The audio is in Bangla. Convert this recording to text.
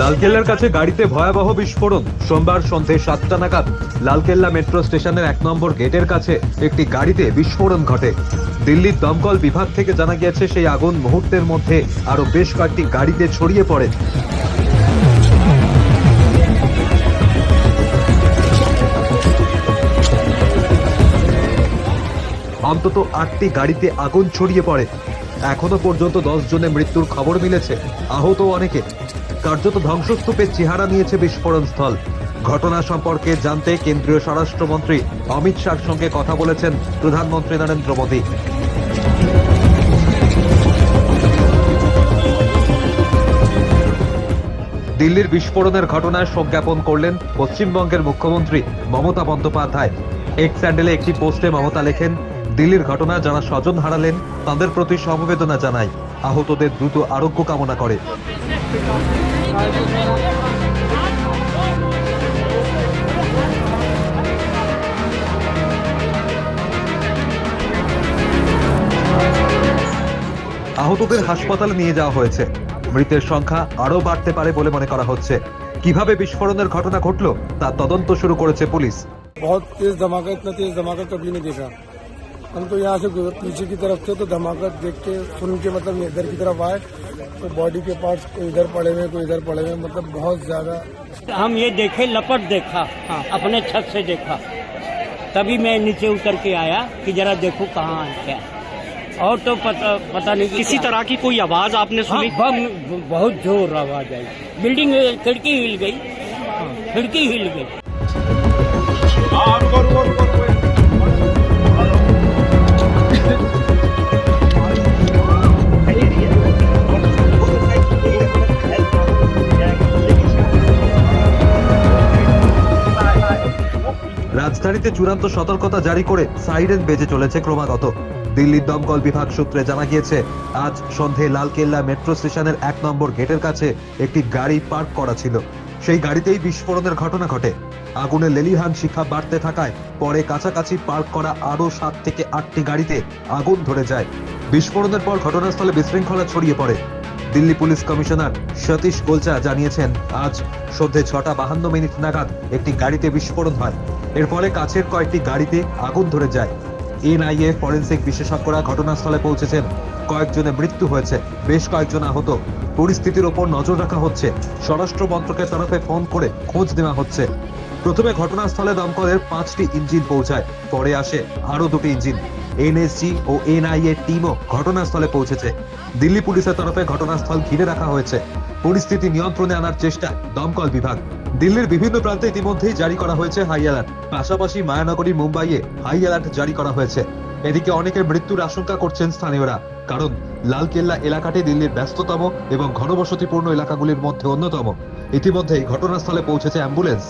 লালকেল্লার কাছে গাড়িতে ভয়াবহ বিস্ফোরণ। সোমবার সন্ধে সাতটা নাগাদ লালকেল্লা মেট্রো স্টেশনের এক নম্বর গেটের কাছে একটি গাড়িতে বিস্ফোরণ ঘটে। দিল্লির দমকল বিভাগ থেকে জানা গিয়েছে, সেই আগুন মুহূর্তের মধ্যে আরও বেশ কয়েকটি গাড়িতে ছড়িয়ে পড়ে। অন্তত আটটি গাড়িতে আগুন ছড়িয়ে পড়ে। এখনও পর্যন্ত দশ জনের মৃত্যুর খবর মিলেছে। আহত অনেকে। কার্যত ধ্বংসস্তূপের চেহারা নিয়েছে বিস্ফোরণ স্থল। ঘটনা সম্পর্কে জানতে কেন্দ্রীয় স্বরাষ্ট্রমন্ত্রী অমিত শাহর সঙ্গে কথা বলেছেন প্রধানমন্ত্রী নরেন্দ্র মোদী। দিল্লির বিস্ফোরণের ঘটনায় শোক জ্ঞাপন করলেন পশ্চিমবঙ্গের মুখ্যমন্ত্রী মমতা বন্দ্যোপাধ্যায়। এক স্যান্ডেলে একটি পোস্টে মমতা লেখেন, দিল্লির ঘটনা যারা স্বজন হারালেন, তাদের প্রতি সমবেদনা জানায় আহতদের দ্রুত আরোগ্য কামনা করে। আহতদের হাসপাতালে নিয়ে যাওয়া হয়েছে মৃতের সংখ্যা আরও বাড়তে পারে বলে মনে করা হচ্ছে কিভাবে বিস্ফোরণের ঘটনা ঘটলো তা তদন্ত শুরু করেছে পুলিশ बहुत तेज धमाका इतना तेज धमाका कभी नहीं देखा हम तो यहाँ से गुजर- पीछे की तरफ थे तो धमाका देख के सुन के मतलब इधर की तरफ आए तो बॉडी के पार्ट्स कोई इधर पड़े हुए कोई इधर पड़े हुए मतलब बहुत ज़्यादा। हम ये देखे लपट देखा हाँ, अपने छत से देखा। तभी मैं नीचे उतर के आया कि जरा देखो कहाँ है क्या। और तो पता पता नहीं किसी तरह की कोई आवाज़ आपने हाँ, सुनी? बम बहुत ज़ोर आवाज़ आई। बिल्डिंग खिड़की हिल गई। हाँ, खिड़की हिल गई। রাজধানীতে চূড়ান্ত সতর্কতা জারি করে সাইরেন বেজে চলেছে ক্রমাগত। দিল্লির দমকল বিভাগ সূত্রে জানা গিয়েছে, আজ সন্ধে লালকেল্লা মেট্রো স্টেশনের এক নম্বর গেটের কাছে একটি গাড়ি পার্ক করা ছিল। সেই গাড়িতেই বিস্ফোরণের ঘটনা ঘটে। আগুনে লেলিহান শিখা বাড়তে থাকায় পরে কাছাকাছি পার্ক করা আরও সাত থেকে আটটি গাড়িতে আগুন ধরে যায়। বিস্ফোরণের পর ঘটনাস্থলে বিশৃঙ্খলা ছড়িয়ে পড়ে। দিল্লি পুলিশ কমিশনার সতীশ গোলচা জানিয়েছেন, আজ সন্ধে ছটা বাহান্ন মিনিট নাগাদ একটি গাড়িতে বিস্ফোরণ হয়। এর ফলে কাছের কয়েকটি গাড়িতে আগুন ধরে যায়। এনআইএ ফরেন্সিক বিশেষজ্ঞরা ঘটনাস্থলে পৌঁছেছেন। কয়েকজনের মৃত্যু হয়েছে। বেশ কয়েকজন আহত। পরিস্থিতির ওপর নজর রাখা হচ্ছে। স্বরাষ্ট্র মন্ত্রকের তরফে ফোন করে খোঁজ নেওয়া হচ্ছে। প্রথমে ঘটনাস্থলে দমকলের পাঁচটি ইঞ্জিন পৌঁছায়। পরে আসে আরও দুটি ইঞ্জিন। এনএসজি ও এনআইএ টিমও ঘটনাস্থলে পৌঁছেছে। দিল্লি পুলিশের তরফে ঘটনাস্থল ঘিরে রাখা হয়েছে। পরিস্থিতি নিয়ন্ত্রণে আনার চেষ্টা দমকল বিভাগ। দিল্লির বিভিন্ন প্রান্তে ইতিমধ্যেই জারি করা হয়েছে হাই অ্যালার্ট। পাশাপাশি মায়ানগরী, মুম্বাইয়ে হাই অ্যালার্ট জারি করা হয়েছে। এদিকে অনেকের মৃত্যুর আশঙ্কা করছেন স্থানীয়রা। কারণ লালকেল্লা এলাকাটি দিল্লির ব্যস্ততম এবং ঘনবসতিপূর্ণ এলাকাগুলির মধ্যে অন্যতম। ইতিমধ্যেই ঘটনাস্থলে পৌঁছেছে অ্যাম্বুলেন্স।